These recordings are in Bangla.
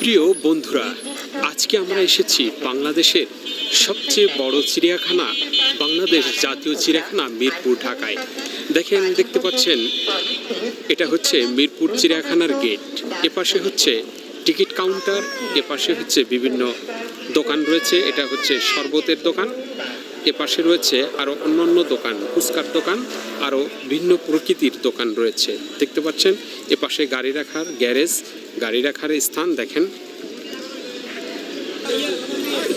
প্রিয় বন্ধুরা, আজকে আমরা এসেছি বাংলাদেশের সবচেয়ে বড় চিড়িয়াখানা, বাংলাদেশ জাতীয় চিড়িয়াখানা মিরপুর ঢাকায়। দেখেন, দেখতে পাচ্ছেন, এটা হচ্ছে মিরপুর চিড়িয়াখানার গেট। এপাশে হচ্ছে টিকিট কাউন্টার, এপাশে হচ্ছে বিভিন্ন দোকান রয়েছে। এটা হচ্ছে শরবতের দোকান। এপাশে রয়েছে আরও অন্যান্য দোকান, ফুচকার দোকান আরও ভিন্ন প্রকৃতির দোকান রয়েছে। দেখতে পাচ্ছেন, এপাশে গাড়ি রাখার গ্যারেজ, গাড়ি রাখার স্থান, দেখেন।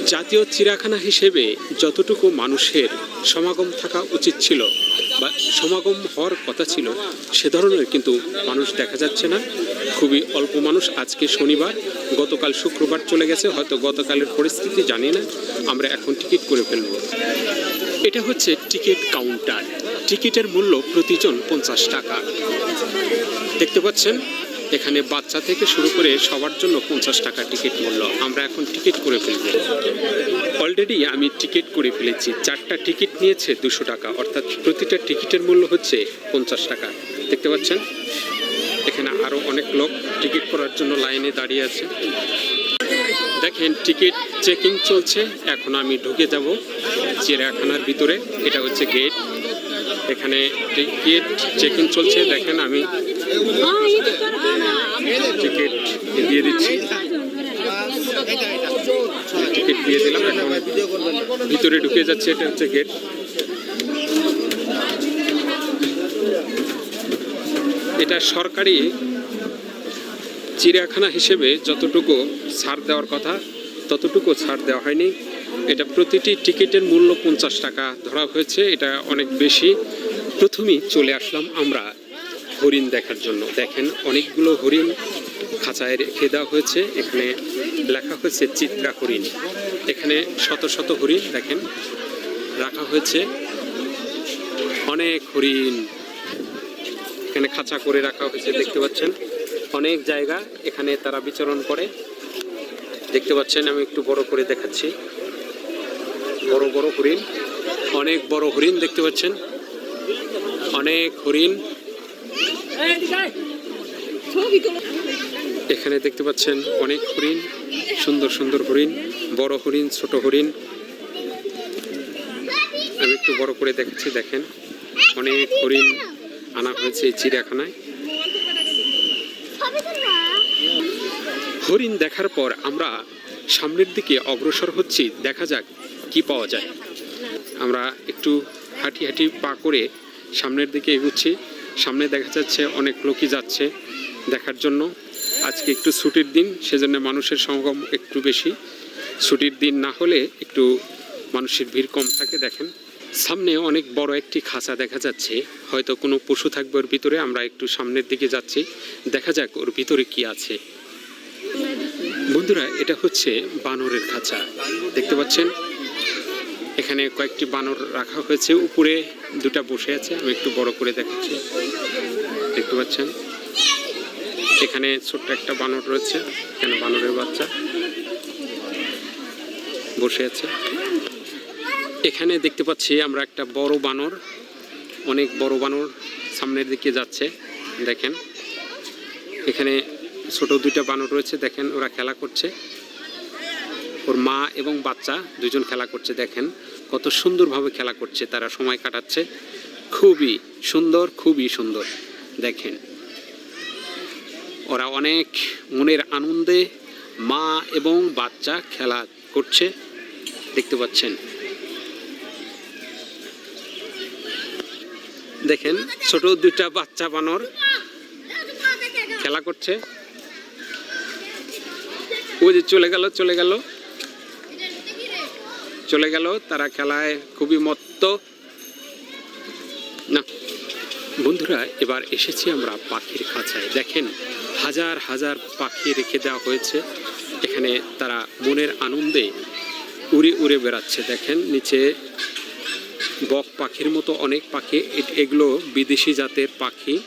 জাতীয় চিড়িয়াখানা হিসেবে যতটুকু মানুষের সমাগম থাকা উচিত ছিল বা সমাগম হওয়ার কথা ছিল, সে ধরনের কিন্তু মানুষ দেখা যাচ্ছে না। খুবই অল্প মানুষ আজকে শনিবার, গতকাল শুক্রবার চলে গেছে, হয়তো গতকালের পরিস্থিতি জানি না, আমরা এখন টিকিট করে ফেলব। এটা হচ্ছে টিকিট কাউন্টার। টিকিটের মূল্য প্রতিজন পঞ্চাশ টাকা। দেখতে পাচ্ছেন এখানে বাচ্চা থেকে শুরু করে সবার জন্য পঞ্চাশ টাকা টিকিট মূল্য। আমরা এখন টিকিট করে ফেলব। অলরেডি আমি টিকিট করে ফেলেছি। চারটা টিকিট নিয়েছে দুশো টাকা। অর্থাৎ প্রতিটা টিকিটের মূল্য হচ্ছে পঞ্চাশ টাকা। দেখতে পাচ্ছেন? এখানে আরও অনেক লোক টিকিট করার জন্য লাইনে দাঁড়িয়ে আছে। দেখেন, টিকিট চেকিং চলছে। এখন আমি ঢুকে যাব চিড়িয়াখানার ভিতরে। এটা হচ্ছে গেট। এখানে টিকিট চেকিং চলছে। দেখেন, আমি ভিতরে ঢুকে যাচ্ছে এটা হচ্ছে গেট। এটা সরকারি চিড়িয়াখানা হিসেবে যতটুকু ছাড় দেওয়ার কথা ততটুকু ছাড় দেওয়া হয়নি এটা প্রতিটি টিকিটের মূল্য পঞ্চাশ টাকা ধরা হয়েছে এটা অনেক বেশি প্রথমেই চলে আসলাম আমরা হরিণ দেখার জন্য। দেখেন, অনেকগুলো হরিণ খাঁচায় রেখে দেওয়া হয়েছে। এখানে লেখা হয়েছে চিত্রা হরিণ। এখানে শত শত হরিণ, দেখেন, রাখা হয়েছে। অনেক হরিণ এখানে খাঁচা করে রাখা হয়েছে, দেখতে পাচ্ছেন। অনেক জায়গা এখানে তারা বিচরণ করে। দেখতে পাচ্ছেন, আমি একটু বড় করে দেখাচ্ছি। বড় বড় হরিণ, অনেক বড় হরিণ দেখতে পাচ্ছেন। অনেক হরিণ এখানে দেখতে পাচ্ছেন অনেক হরিণ, সুন্দর সুন্দর হরিণ, বড় হরিণ, ছোট হরিণ। আমি একটু বড় করে দেখাচ্ছি, দেখেন। অনেক হরিণ আনা হয়েছে এই চিড়িয়াখানায়। হরিণ দেখার পর আমরা সামনের দিকে অগ্রসর হচ্ছি, দেখা যাক কি পাওয়া যায়। আমরা একটু হাঁটি হাঁটি পা করে সামনের দিকে এগুচ্ছি। সামনে দেখা যাচ্ছে অনেক লোকই যাচ্ছে দেখার জন্য। আজকে একটু ছুটির দিন, সেজন্য মানুষের সমাগম একটু বেশি। ছুটির দিন না হলে একটু মানুষের ভিড় কম থাকে, দেখেন। সামনে অনেক বড় একটি খাঁচা দেখা যাচ্ছে। হয়তো কোনো পশু থাকবে ওর ভিতরে, আমরা একটু সামনের দিকে যাচ্ছি। দেখা যাক ওর ভিতরে কি আছে। বন্ধুরা, এটা হচ্ছে বানরের খাঁচা। দেখতে পাচ্ছেন? এখানে কয়েকটি বানর রাখা হয়েছে। উপরে দুটা বসে আছে, আমি একটু বড় করে দেখাচ্ছি। দেখতে পাচ্ছেন? এখানে ছোট্ট একটা বানর রয়েছে এখানে বানরের বাচ্চা বসে আছে। এখানে দেখতে পাচ্ছি আমরা একটা বড় বানর, অনেক বড় বানর সামনের দিকে যাচ্ছে, দেখেন। এখানে ছোট দুইটা বানর রয়েছে, দেখেন ওরা খেলা করছে। ওর মা এবং বাচ্চা দুজন খেলা করছে, দেখেন কত সুন্দরভাবে খেলা করছে, তারা সময় কাটাচ্ছে। খুবই সুন্দর খুবই সুন্দর, দেখেন। ওরা অনেক মনের আনন্দে মা এবং বাচ্চা খেলা করছে, দেখতে পাচ্ছেন। দেখেন, ছোট দুইটা বাচ্চা বানর খেলা করছে। ওই যে চলে গেল চলে গেল। চলে গেল, তারা খেলায় খুবই মত্ত। না, বন্ধুরা, এবার এসেছি আমরা পাখির খাঁচায়। দেখেন, হাজার হাজার পাখি রেখে দেওয়া হয়েছে। এখানে তারা মনের আনন্দে উড়ে উড়ে বেড়াচ্ছে। দেখেন, নিচে বক পাখির মতো অনেক পাখি। এগুলো বিদেশি জাতের পাখি।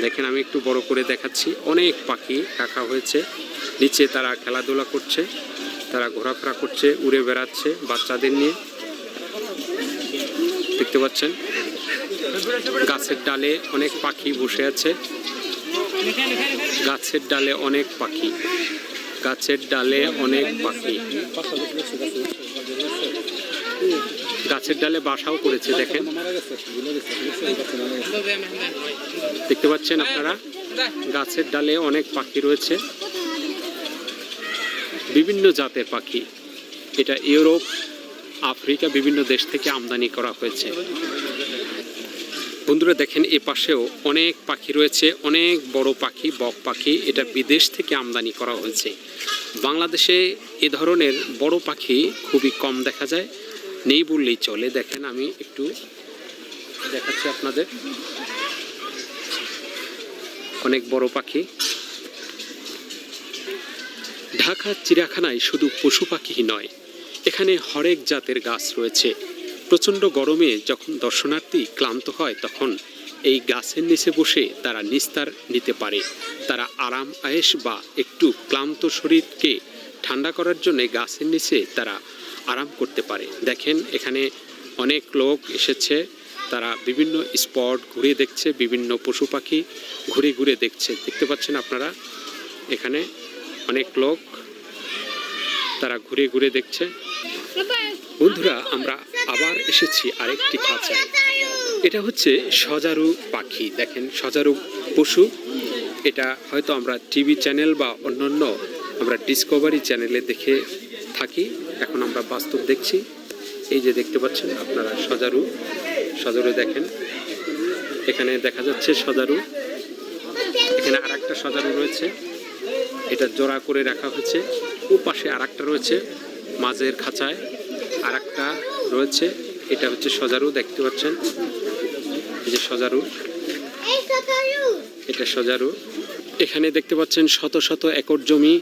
দেখেন, আমি একটু বড় করে দেখাচ্ছি। অনেক পাখি রাখা হয়েছে। নিচে তারা খেলাধুলা করছে। তারা ঘোরাফেরা করছে, উড়ে বেড়াচ্ছে বাচ্চাদের নিয়ে। দেখতে পাচ্ছেন? গাছের ডালে অনেক পাখি বসে আছে। গাছের ডালে অনেক পাখি। গাছের ডালে অনেক পাখি। গাছের ডালে বাসাও করেছে, দেখেন। দেখতে পাচ্ছেন আপনারা? গাছের ডালে অনেক পাখি রয়েছে। বিভিন্ন জাতের পাখি। এটা ইউরোপ, আফ্রিকা, বিভিন্ন দেশ থেকে আমদানি করা হয়েছে। বন্ধুরা, দেখেন এ পাশেও অনেক পাখি রয়েছে, অনেক বড় পাখি, বক পাখি, এটা বিদেশ থেকে আমদানি করা হয়েছে। বাংলাদেশে এ ধরনের বড় পাখি খুবই কম দেখা যায়, নেই বললেই চলে। দেখেন আমি একটু দেখাচ্ছি আপনাদের। অনেক বড় পাখি। ঢাকা, চিড়িয়াখানায় শুধু পশু পাখিই নয়, এখানে হরেক জাতের গাছ রয়েছে। প্রচণ্ড গরমে যখন দর্শনার্থী ক্লান্ত হয় তখন এই গাছের নিচে বসে তারা নিস্তার নিতে পারে। তারা আরাম আয়েস বা একটু ক্লান্ত শরীরকে ঠান্ডা করার জন্য গাছের নিচে তারা আরাম করতে পারে। দেখেন, এখানে অনেক লোক এসেছে, তারা বিভিন্ন স্পট ঘুরে দেখছে, বিভিন্ন পশু পাখি ঘুরে ঘুরে দেখছে। দেখতে পাচ্ছেন আপনারা? এখানে অনেক লোক তারা ঘুরে ঘুরে দেখছে। বন্ধুরা, আমরা আবার এসেছি আরেকটি খাঁচায়। এটা হচ্ছে সজারু পাখি। দেখেন, সজারু পশু। এটা হয়তো আমরা টিভি চ্যানেল বা অন্যান্য আমরা ডিসকভারি চ্যানেলে দেখে থাকি। এখন আমরা বাস্তব দেখছি। এই যে দেখতে পাচ্ছেন আপনারা সজারু। সজারু দেখেন। এখানে দেখা যাচ্ছে সজারু। এখানে আর একটা সজারু রয়েছে। এটা জোড়া করে রাখা হয়েছে। ও পাশে আর একটা রয়েছে মাঝের খাঁচায় আর একটা রয়েছে। এটা হচ্ছে সজারু দেখতে পাচ্ছেন? এই যে সজারু। এটা সজারু। এখানে দেখতে পাচ্ছেন শত শত একর জমি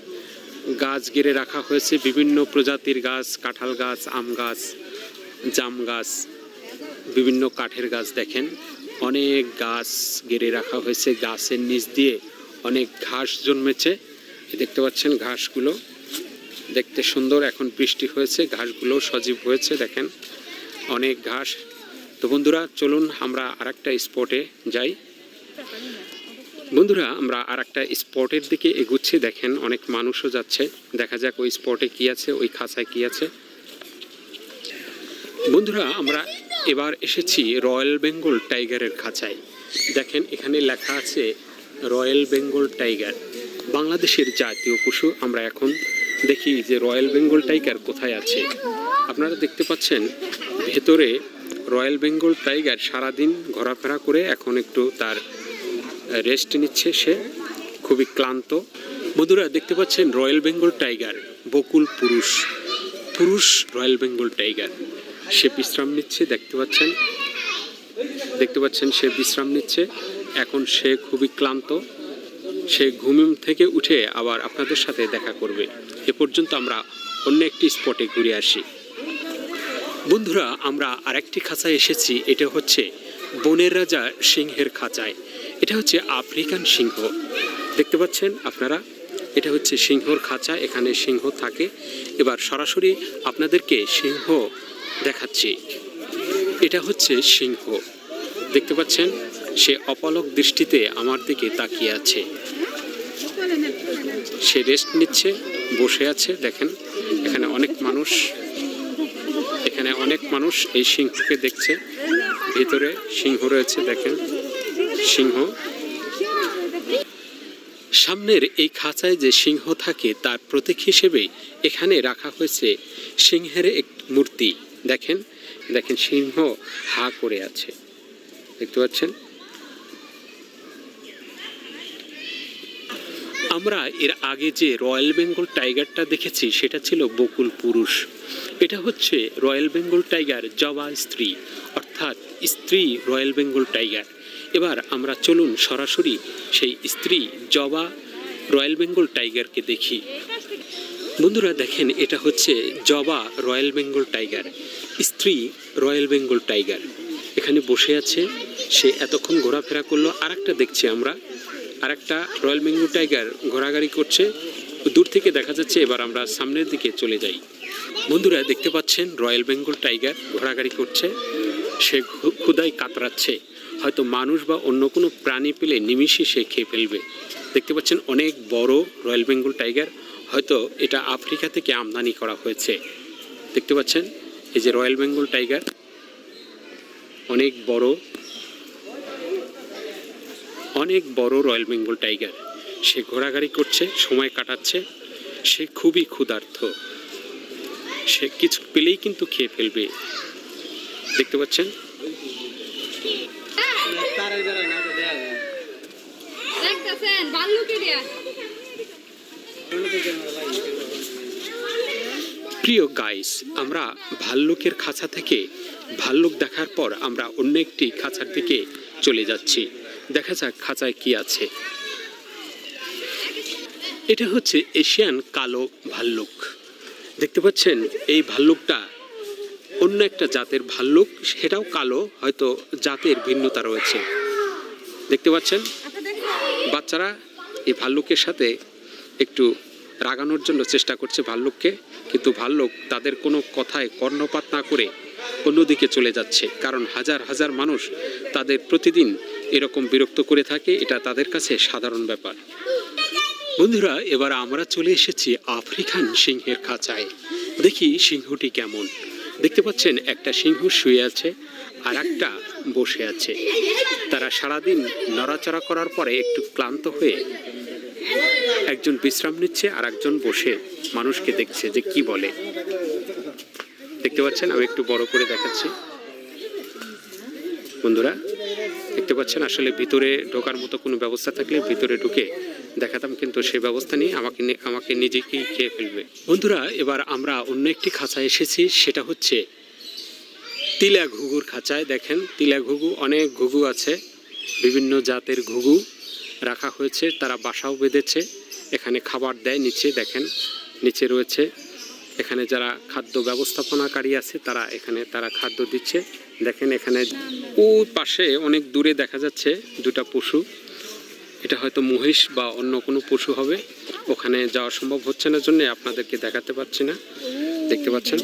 গাছ গেড়ে রাখা হয়েছে। বিভিন্ন প্রজাতির গাছ কাঁঠাল গাছ আম গাছ জাম গাছ বিভিন্ন কাঠের গাছ দেখেন। অনেক গাছ গেড়ে রাখা হয়েছে। গাছের নিচ দিয়ে অনেক ঘাস জন্মেছে। দেখতে পাচ্ছেন ঘাসগুলো। দেখতে সুন্দর, এখন বৃষ্টি হয়েছে ঘাসগুলো সজীব হয়েছে, দেখেন। অনেক ঘাস। তো বন্ধুরা, চলুন আমরা আর একটা স্পটে যাই। বন্ধুরা, আমরা আর একটা স্পটের দিকে এগুচ্ছি, দেখেন, অনেক মানুষও যাচ্ছে। দেখা যাক ওই স্পটে কি আছে, ওই খাঁচায় কি আছে। বন্ধুরা, আমরা এবার এসেছি রয়্যাল বেঙ্গল টাইগারের খাঁচায়। দেখেন, এখানে লেখা আছে রয়্যাল বেঙ্গল টাইগার। বাংলাদেশের জাতীয় পশু আমরা এখন দেখি যে রয়্যাল বেঙ্গল টাইগার কোথায় আছে। আপনারা দেখতে পাচ্ছেন, ভেতরে রয়্যাল বেঙ্গল টাইগার সারাদিন ঘোরাফেরা করে এখন একটু তার রেস্ট নিচ্ছে সে। খুবই ক্লান্ত। বন্ধুরা, দেখতে পাচ্ছেন রয়্যাল বেঙ্গল টাইগার, বকুল পুরুষ। পুরুষ রয়্যাল বেঙ্গল টাইগার। সে বিশ্রাম নিচ্ছে, দেখতে পাচ্ছেন। দেখতে পাচ্ছেন, সে বিশ্রাম নিচ্ছে। এখন সে খুবই ক্লান্ত। সে ঘুম থেকে উঠে আবার আপনাদের সাথে দেখা করবে। এ পর্যন্ত আমরা অন্য একটি স্পটে ঘুরে আসি। বন্ধুরা, আমরা আরেকটি খাঁচায় এসেছি। এটা হচ্ছে বনের রাজা সিংহের খাঁচায়। এটা হচ্ছে আফ্রিকান সিংহ। দেখতে পাচ্ছেন আপনারা? এটা হচ্ছে সিংহর খাঁচা। এখানে সিংহ থাকে। এবার সরাসরি আপনাদেরকে সিংহ দেখাচ্ছি। এটা হচ্ছে সিংহ। দেখতে পাচ্ছেন? সে অপলক দৃষ্টিতে আমার দিকে তাকিয়ে আছে। সে রেস্ট নিচ্ছে, বসে আছে, দেখেন, এখানে অনেক মানুষ, এখানে অনেক মানুষ এই সিংহকে দেখছে, ভিতরে সিংহ রয়েছে, দেখেন, সিংহ। সামনের এই খাঁচায় যে সিংহ থাকে, তার প্রতীক হিসেবে এখানে রাখা হয়েছে সিংহের এক মূর্তি, দেখেন দেখেন সিংহ হা করে আছে, দেখতে পাচ্ছেন? আমরা এর আগে যে রয়্যাল বেঙ্গল টাইগারটা দেখেছি, সেটা ছিল বকুল পুরুষ। এটা হচ্ছে রয়্যাল বেঙ্গল টাইগার জবা স্ত্রী, অর্থাৎ স্ত্রী রয়্যাল বেঙ্গল টাইগার। এবার আমরা চলুন সরাসরি সেই স্ত্রী জবা রয়্যাল বেঙ্গল টাইগারকে দেখি। বন্ধুরা দেখেন, এটা হচ্ছে জবা রয়্যাল বেঙ্গল টাইগার, স্ত্রী রয়্যাল বেঙ্গল টাইগার। এখানে বসে আছে, সে এতক্ষণ ঘোরাফেরা করল আর একটা দেখছি আমরা। আর একটা রয়্যাল বেঙ্গল টাইগার ঘোরাঘুরি করছে। দূর থেকে দেখা যাচ্ছে এবার আমরা সামনের দিকে চলে যাই। বন্ধুরা, দেখতে পাচ্ছেন রয়্যাল বেঙ্গল টাইগার ঘোরাঘুরি করছে। সে ক্ষুধায় কাতরাচ্ছে। হয়তো মানুষ বা অন্য কোনো প্রাণী পেলে নিমিষে সে খেয়ে ফেলবে। দেখতে পাচ্ছেন অনেক বড় রয়্যাল বেঙ্গল টাইগার। হয়তো এটা আফ্রিকা থেকে আমদানি করা হয়েছে। দেখতে পাচ্ছেন এই যে রয়্যাল বেঙ্গল টাইগার। অনেক বড় অনেক বড় রয়্যাল বেঙ্গল টাইগার। সে ঘোরাঘুরি করছে, সময় কাটাচ্ছে, সে খুবই ক্ষুধার্থ সে কিছু পেলেই কিন্তু খেয়ে ফেলবে। দেখতে পাচ্ছেন? প্রিয় গাইস, আমরা ভাল্লুকের খাঁচা থেকে ভাল্লুক দেখার পর আমরা অন্য একটি খাঁচার দিকে চলে যাচ্ছি। দেখা যাক খাঁচায় কি আছে। এটা হচ্ছে এশিয়ান কালো ভাল্লুক। দেখতে পাচ্ছেন, এই ভাল্লুকটা অন্য একটা জাতের ভাল্লুক, সেটাও কালো, হয়তো জাতের ভিন্নতা রয়েছে। দেখতে পাচ্ছেন, বাচ্চারা এই ভাল্লুকের সাথে একটু রাগানোর জন্য চেষ্টা করছে ভাল্লুককে, কিন্তু ভাল্লুক তাদের কোনো কথায় কর্ণপাত না করে অন্যদিকে চলে যাচ্ছে, কারণ হাজার হাজার মানুষ তাদের প্রতিদিন এরকম বিরক্ত করে থাকে, এটা তাদের কাছে সাধারণ ব্যাপার। বন্ধুরা, এবার আমরা চলে এসেছি আফ্রিকান সিংহের খাঁচায়। দেখি সিংহটি কেমন। দেখতে পাচ্ছেন, একটা সিংহ শুয়ে আছে আর একটা বসে আছে। তারা সারাদিন নড়াচড়া করার পরে একটু ক্লান্ত হয়ে একজন বিশ্রাম নিচ্ছে আর একজন বসে মানুষকে দেখছে যে কি বলে। দেখতে পাচ্ছেন, আমি একটু বড় করে দেখাচ্ছি। বন্ধুরা দেখতে পাচ্ছেন, আসলে ভিতরে ঢোকার মতো কোনো ব্যবস্থা থাকলে ভিতরে ঢুকে দেখাতাম, কিন্তু সেই ব্যবস্থা নেই আমাকে আমাকে নিজেকেই খেয়ে ফেলবে। বন্ধুরা, এবার আমরা অন্য একটি খাঁচায় এসেছি, সেটা হচ্ছে তিলা ঘুঘুর খাঁচায়। দেখেন তিলা ঘুঘু, অনেক ঘুঘু আছে, বিভিন্ন জাতের ঘুঘু রাখা হয়েছে, তারা বাসাও বেঁধেছে, এখানে খাবার দেয় নিচে, দেখেন, নিচে রয়েছে এখানে যারা খাদ্য ব্যবস্থাপনাকারী আছে, তারা এখানে তারা খাদ্য দিচ্ছে। দেখেন এখানে ও পাশে অনেক দূরে দেখা যাচ্ছে দুটা পশু। এটা হয়তো মহিষ বা অন্য কোনো পশু হবে। ওখানে যাওয়া সম্ভব হচ্ছে না জন্য আপনাদেরকে দেখাতে পারছি না। দেখতে পাচ্ছেন?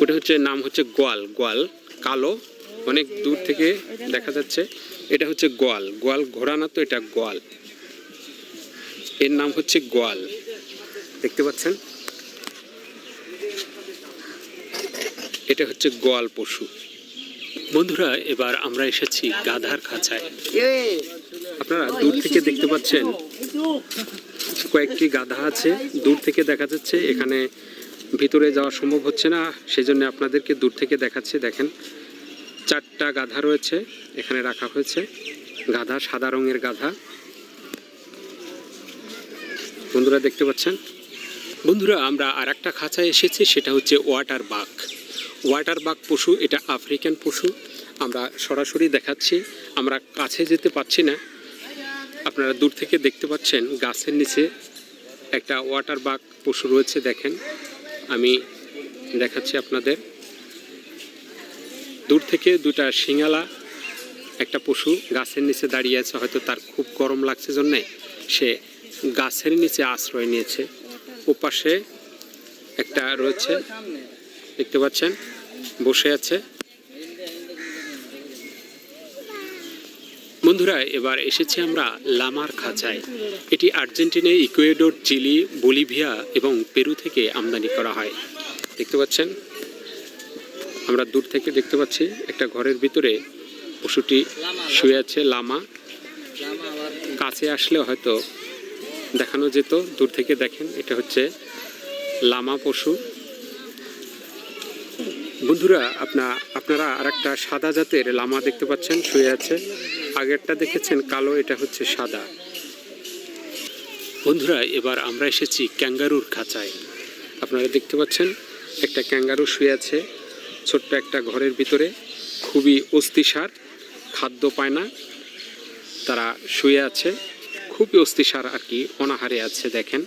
ওটা হচ্ছে, নাম হচ্ছে গোয়াল। গোয়াল কালো, অনেক দূর থেকে দেখা যাচ্ছে। এটা হচ্ছে গোয়াল। গোয়াল ঘোড়া না তো, এটা গোয়াল। এর নাম হচ্ছে গোয়াল। দেখতে পাচ্ছেন? এটা হচ্ছে গোয়াল পশু। বন্ধুরা, এবার আমরা এসেছি গাধার খাঁচায়। আপনারা দূর থেকে দেখতে পাচ্ছেন, কয়েকটি গাধা আছে। দূর থেকে দেখা যাচ্ছে, এখানে ভিতরে যাওয়া সম্ভব হচ্ছে না। সেজন্য আপনাদেরকে দূর থেকে দেখাচ্ছে, দেখেন। চারটা গাধা রয়েছে, এখানে রাখা হয়েছে। গাধা সাদা রঙের গাধা। বন্ধুরা, দেখতে পাচ্ছেন? বন্ধুরা, আমরা আর একটা খাঁচায় এসেছি, সেটা হচ্ছে ওয়াটার বাঘ। ওয়াটার বাঘ পশু, এটা আফ্রিকান পশু। আমরা সরাসরি দেখাচ্ছি, আমরা কাছে যেতে পারছি না। আপনারা দূর থেকে দেখতে পাচ্ছেন, গাছের নিচে একটা ওয়াটার বাগ পশু রয়েছে, দেখেন। আমি দেখাচ্ছি আপনাদের। দূর থেকে দুটা শিঙালা, একটা পশু গাছের নিচে দাঁড়িয়ে আছে, হয়তো তার খুব গরম লাগছে জন্যে। সে গাছের নিচে আশ্রয় নিয়েছে। ওপাশে একটা রয়েছে, দেখতে পাচ্ছেন, বসে আছে। বন্ধুরা, এবার এসেছি আমরা লামার খাঁচায়। এটি আর্জেন্টিনা ইকুয়েডর, চিলি, বলিভিয়া এবং পেরু থেকে আমদানি করা হয়। দেখতে পাচ্ছেন, আমরা দূর থেকে দেখতে পাচ্ছি, একটা ঘরের ভিতরে পশুটি শুয়ে আছে, লামা। কাছে আসলে হয়তো দেখানো যেত, দূর থেকে দেখেন, এটা হচ্ছে লামা পশু। বন্ধুরা, আপনা, আপনারা আর একটা সাদা জাতের লামা দেখতে পাচ্ছেন, শুয়ে আছে। আগেরটা দেখেছেন, কালো, এটা হচ্ছে সাদা। বন্ধুরা, এবার আমরা এসেছি ক্যাঙ্গারুর খাঁচায়। আপনারা দেখতে পাচ্ছেন, একটা ক্যাঙ্গারু শুয়ে আছে, ছোট্ট একটা ঘরের ভিতরে। খুবই অস্থিসার, খাদ্য পায় না, তারা শুয়ে আছে। খুবই অস্তিসার আর কি অনাহারে আছে, দেখেন।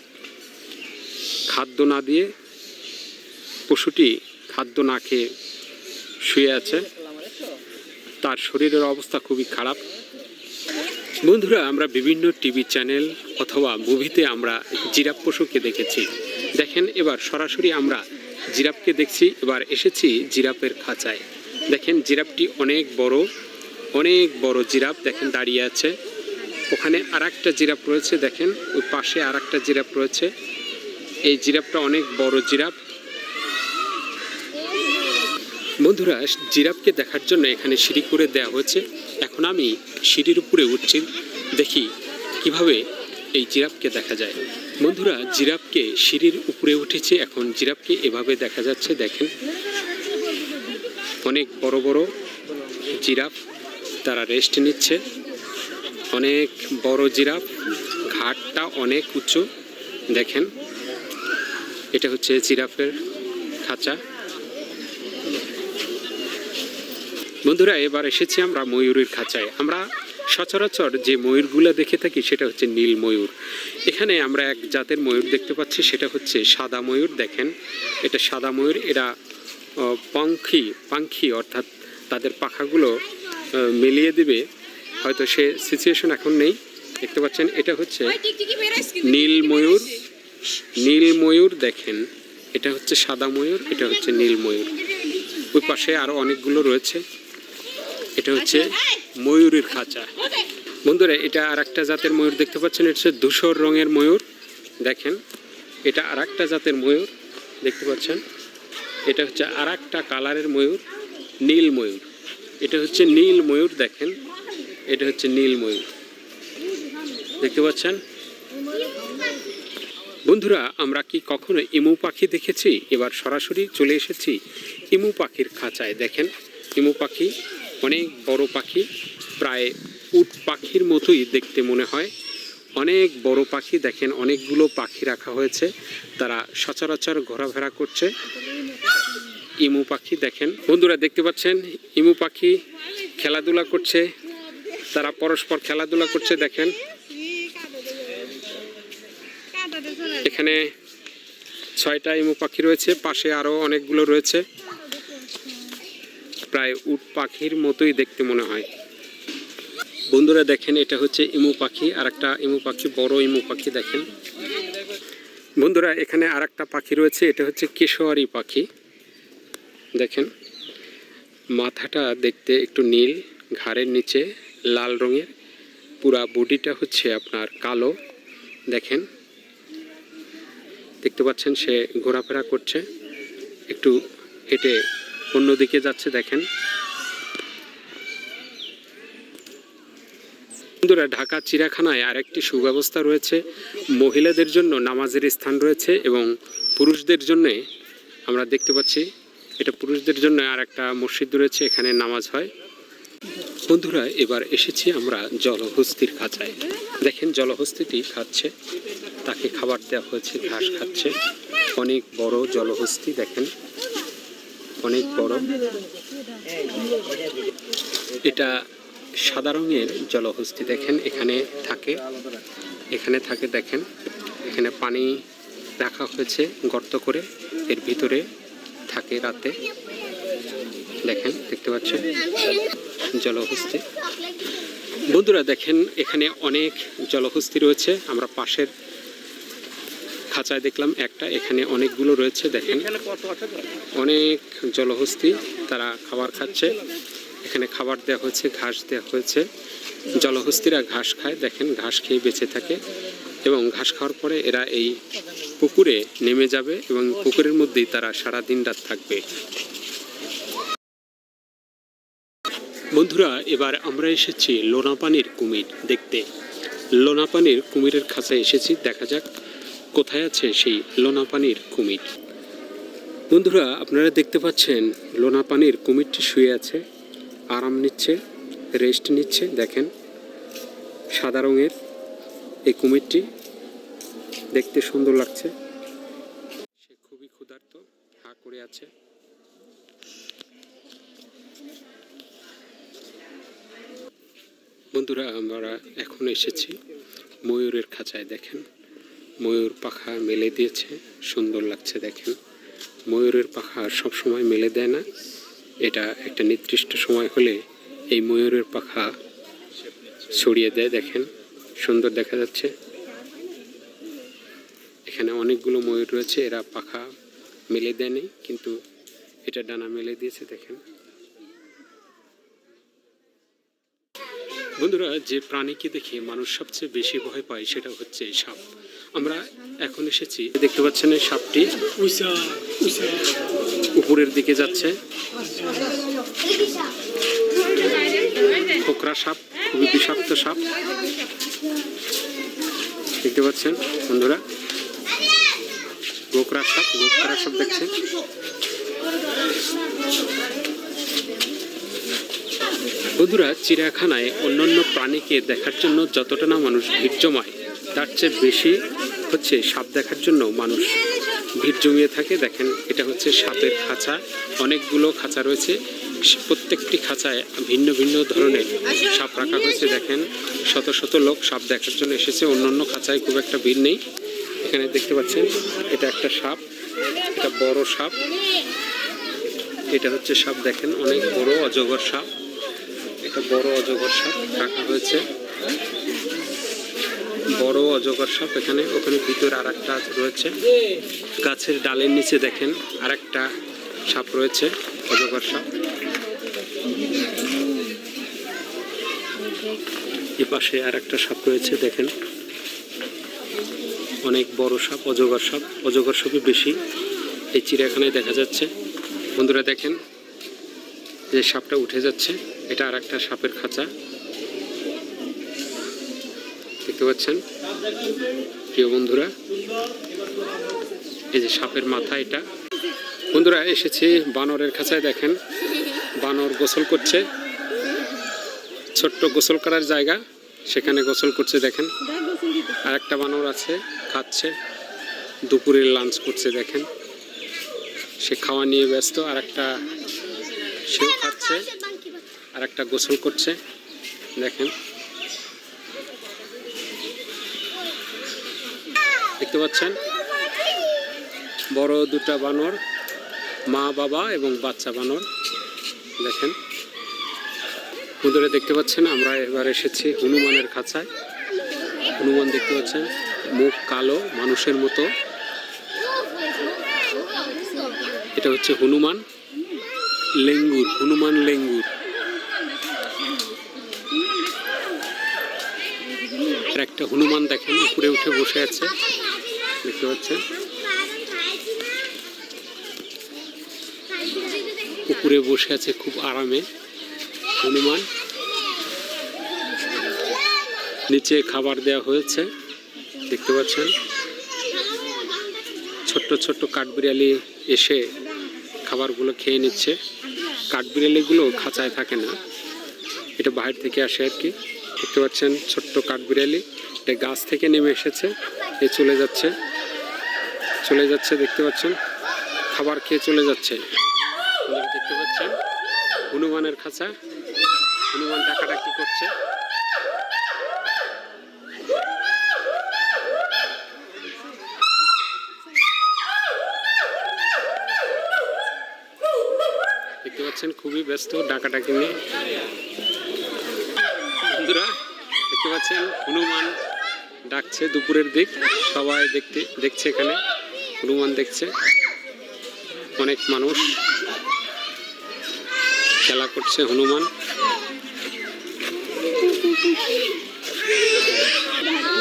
খাদ্য না দিয়ে পশুটি খাদ্য না খেয়ে শুয়ে আছে। তার শরীরের অবস্থা খুবই খারাপ। বন্ধুরা, আমরা বিভিন্ন টিভি চ্যানেল অথবা মুভিতে আমরা জিরাফ পশুকে দেখেছি। দেখেন, এবার সরাসরি আমরা জিরাফকে দেখছি, এবার এসেছি জিরাফের খাঁচায়। দেখেন, জিরাফটি অনেক বড় অনেক বড় জিরাফ, দেখেন, দাঁড়িয়ে আছে। ওখানে আর একটা জিরাফ রয়েছে, দেখেন, ওই পাশে আর একটা জিরাফ রয়েছে। এই জিরাফটা অনেক বড় জিরাফ। বন্ধুরা, জিরাফকে দেখার জন্য এখানে সিঁড়ি করে দেওয়া হয়েছে। এখন আমি সিঁড়ির উপরে উঠছি, দেখি কীভাবে এই জিরাফকে দেখা যায়। বন্ধুরা, জিরাফকে সিঁড়ির উপরে উঠেছে, এখন জিরাফকে এভাবে দেখা যাচ্ছে, দেখেন। অনেক বড় বড় জিরাফ তারা রেস্ট নিচ্ছে। অনেক বড় জিরাফ, ঘাটটা অনেক উঁচু। দেখেন, এটা হচ্ছে জিরাফের খাঁচা। বন্ধুরা, এবার এসেছি আমরা ময়ূরের খাঁচায়। আমরা সচরাচর যে ময়ূরগুলো দেখে থাকি, সেটা হচ্ছে নীল ময়ূর। এখানে আমরা এক জাতের ময়ূর দেখতে পাচ্ছি, সেটা হচ্ছে সাদা ময়ূর। দেখেন, এটা সাদা ময়ূর, এরা পাখি পাখি অর্থাৎ তাদের পাখাগুলো মিলিয়ে দিবে। হয়তো সে সিচুয়েশন এখন নেই। দেখতে পাচ্ছেন এটা হচ্ছে নীল ময়ূর। নীল ময়ূর দেখেন এটা হচ্ছে সাদা ময়ূর এটা হচ্ছে নীল ময়ূর। ওই পাশে আরও অনেকগুলো রয়েছে। এটা হচ্ছে ময়ূরের খাঁচা। বন্ধুরা এটা আর একটা জাতের ময়ূর দেখতে পাচ্ছেন এটা হচ্ছে ধূসর রঙের ময়ূর। দেখেন এটা আর একটা জাতের ময়ূর দেখতে পাচ্ছেন। এটা হচ্ছে আর একটা কালারের ময়ূর নীল ময়ূর। এটা হচ্ছে নীল ময়ূর দেখেন। এটা হচ্ছে নীল ময়ূর। দেখতে পাচ্ছেন? বন্ধুরা, আমরা কি কখনো ইমু পাখি দেখেছি? এবার সরাসরি চলে এসেছি ইমু পাখির খাঁচায়। দেখেন, ইমু পাখি অনেক বড় পাখি, প্রায় উট পাখির মতোই দেখতে মনে হয়। অনেক বড় পাখি, দেখেন, অনেকগুলো পাখি রাখা হয়েছে। তারা সচরাচর ঘোরাফেরা করছে। ইমু পাখি, দেখেন, বন্ধুরা, দেখতে পাচ্ছেন? ইমু পাখি খেলাধুলা করছে তারা পরস্পর খেলাধুলা করছে, দেখেন। এখানে ছয়টা ইমু পাখি রয়েছে, পাশে আরও অনেকগুলো রয়েছে। প্রায় উট পাখির মতোই দেখতে মনে হয়। বন্ধুরা, দেখেন, এটা হচ্ছে ইমু পাখি আর একটা ইমু পাখি, বড় ইমু পাখি, দেখেন। বন্ধুরা, এখানে আর একটা পাখি রয়েছে, এটা হচ্ছে কেশোয়ারি পাখি। দেখেন, মাথাটা দেখতে একটু নীল, ঘাড়ের নিচে। লাল রঙের। পুরা বডিটা হচ্ছে আপনার কালো। দেখেন। দেখতে পাচ্ছেন সে ঘোরাফেরা করছে। একটু হেঁটে অন্যদিকে যাচ্ছে, দেখেন। বন্ধুরা, ঢাকা চিড়াখানায় আরেকটি সুব্যবস্থা রয়েছে। মহিলাদের জন্য নামাজের স্থান রয়েছে এবং পুরুষদের জন্য আমরা দেখতে পাচ্ছি, এটা পুরুষদের জন্য আর একটা মসজিদ রয়েছে, এখানে নামাজ হয়। বন্ধুরা, এবার এসেছি আমরা জলহস্তির খাঁচায়। দেখেন, জলহস্তিটি খাচ্ছে, তাকে খাবার দেওয়া হয়েছে, ঘাস খাচ্ছে। অনেক বড় জলহস্তি, দেখেন। অনেক বড়। এটা সাদা রঙের জলহস্তি, দেখেন, এখানে থাকে। এখানে থাকে, দেখেন, এখানে পানি রাখা হয়েছে গর্ত করে। এর ভিতরে থাকে রাতে। দেখেন দেখতে পাচ্ছেন? জলহস্তি। বন্ধুরা দেখেন, এখানে অনেক জলহস্তি রয়েছে। আমরা পাশের খাঁচায় দেখলাম একটা, এখানে অনেকগুলো রয়েছে, দেখেন। অনেক জলহস্তি তারা খাবার খাচ্ছে। এখানে খাবার দেওয়া হয়েছে, ঘাস দেওয়া হয়েছে। জলহস্তিরা ঘাস খায়, দেখেন, ঘাস খেয়ে বেঁচে থাকে। এবং ঘাস খাওয়ার পরে এরা এই পুকুরে নেমে যাবে এবং পুকুরের মধ্যেই তারা সারা দিন রাত থাকবে। বন্ধুরা, এবার আমরা এসেছি লোনাপানির কুমির দেখতে। লোনাপানির কুমিরের খাঁচায় এসেছি, দেখা যাক কোথায় আছে সেই লোনাপানির কুমির। বন্ধুরা, আপনারা দেখতে পাচ্ছেন লোনাপানির কুমিরটি শুয়ে আছে, আরাম নিচ্ছে, রেস্ট নিচ্ছে, দেখেন সাদা রঙের এই কুমিরটি দেখতে সুন্দর লাগছে। সে খুবই ক্ষুধার্ত, হা করে আছে। বন্ধুরা, আমরা এখন এসেছি ময়ূরের খাঁচায়, দেখেন। ময়ূর পাখা মেলে দিয়েছে, সুন্দর লাগছে, দেখেন। ময়ূরের পাখা সব সময় মেলে দেয় না। এটা একটা নির্দিষ্ট সময় হলে এই ময়ূরের পাখা ছড়িয়ে দেয়, দেখেন। সুন্দর দেখা যাচ্ছে। এখানে অনেকগুলো ময়ূর রয়েছে, এরা পাখা মেলে দেয়নি, কিন্তু এটা ডানা মেলে দিয়েছে, দেখেন। বন্ধুরা, যে প্রাণীকে দেখে মানুষ সবচেয়ে বেশি ভয় পায় সেটা হচ্ছে সাপ। আমরা এখন এসেছি, দেখতে পাচ্ছেন এই সাপটি উপরের দিকে যাচ্ছে। খোকরা সাপ, খুবই বিষাক্ত সাপ। দেখতে পাচ্ছেন বন্ধুরা, গোকরা সাপ গোকরা সাপ দেখছেন। বন্ধুরা চিড়িয়াখানায় অন্যান্য প্রাণীকে দেখার জন্য যতটা না মানুষ ভিড় জমায়, তার চেয়ে বেশি হচ্ছে সাপ দেখার জন্য মানুষ। ভিড় জমিয়ে থাকে, দেখেন, এটা হচ্ছে সাপের খাঁচা। অনেকগুলো খাঁচা রয়েছে। প্রত্যেকটি খাঁচায় ভিন্ন ভিন্ন ধরনের সাপ রাখা হয়েছে, দেখেন। শত শত লোক সাপ দেখার জন্য এসেছে। অন্যান্য খাঁচায় খুব একটা ভিড় নেই। এখানে দেখতে পাচ্ছেন, এটা একটা সাপ, এটা বড় সাপ। এটা হচ্ছে সাপ, দেখেন, অনেক বড়, অজগর সাপ। একটা বড় অজগর সাপ রাখা হয়েছে। বড় অজগর সাপ এখানে, ওখানে ভিতরে আর একটা রয়েছে। গাছের ডালের নিচে দেখেন আর একটা সাপ রয়েছে, অজগর সাপ। এ পাশে আর একটা সাপ রয়েছে, দেখেন। অনেক বড় সাপ, অজগর সাপ। অজগর সাপই বেশি। এই চিড়িয়াখানায় দেখা যাচ্ছে। বন্ধুরা দেখেন যে সাপটা উঠে যাচ্ছে, এটা আর একটা সাপের খাঁচা। দেখতে পাচ্ছেন? প্রিয় বন্ধুরা, এই যে সাপের মাথা এটা। বন্ধুরা, এসেছি বানরের খাঁচায়, দেখেন। বানর গোসল করছে। ছোট্ট গোসল করার জায়গা, সেখানে গোসল করছে, দেখেন। আর একটা বানর আছে, খাচ্ছে। দুপুরের লাঞ্চ করছে, দেখেন। সে খাওয়া নিয়ে ব্যস্ত আর একটা সেও খাচ্ছে আর একটা গোসল করছে, দেখেন। দেখতে পাচ্ছেন? বড় দুটা বানর, মা, বাবা এবং বাচ্চা বানর, দেখেন। বন্ধুরা দেখতে পাচ্ছেন, আমরা এবার এসেছি হনুমানের খাঁচায়। হনুমান দেখতে পাচ্ছেন, মুখ কালো মানুষের মতো। এটা হচ্ছে হনুমান। লেঙ্গুর হনুমান লেঙ্গুর একটা হনুমান দেখেন, উপরে উঠে বসে আছে। দেখতে পাচ্ছেন? উপরে বসে আছে খুব আরামে। হনুমান। নিচে খাবার দেওয়া হয়েছে, দেখতে পাচ্ছেন? ছোট্ট ছোট্ট কাঠবিড়ালি এসে খাবারগুলো খেয়ে নিচ্ছে। কাঠবিড়ালিগুলো খাঁচায় থাকে না। এটা বাইরে থেকে আসে আর কি। দেখতে পাচ্ছেন ছোট্ট কাঠবিড়ালি। এটা গাছ থেকে নেমে এসেছে। এ চলে যাচ্ছে। চলে যাচ্ছে, দেখতে পাচ্ছেন। খাবার খেয়ে চলে যাচ্ছে। দেখতে পাচ্ছেন। হনুমানের খাঁচা। হনুমান ডাকাডাকি করছে। পাচ্ছেন খুবই ব্যস্ত, ডাকাডাকি নিয়ে। বন্ধুরা, দেখতে পাচ্ছেন, হনুমান ডাকছে দুপুরের দিক। সবাই দেখতে, দেখছে এখানে, হনুমান দেখছে। অনেক মানুষ খেলা করছে হনুমান।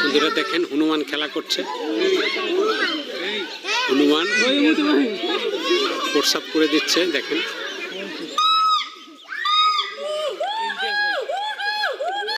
বন্ধুরা, দেখেন, হনুমান খেলা করছে। হনুমান প্রসাব করে দিচ্ছে, দেখেন।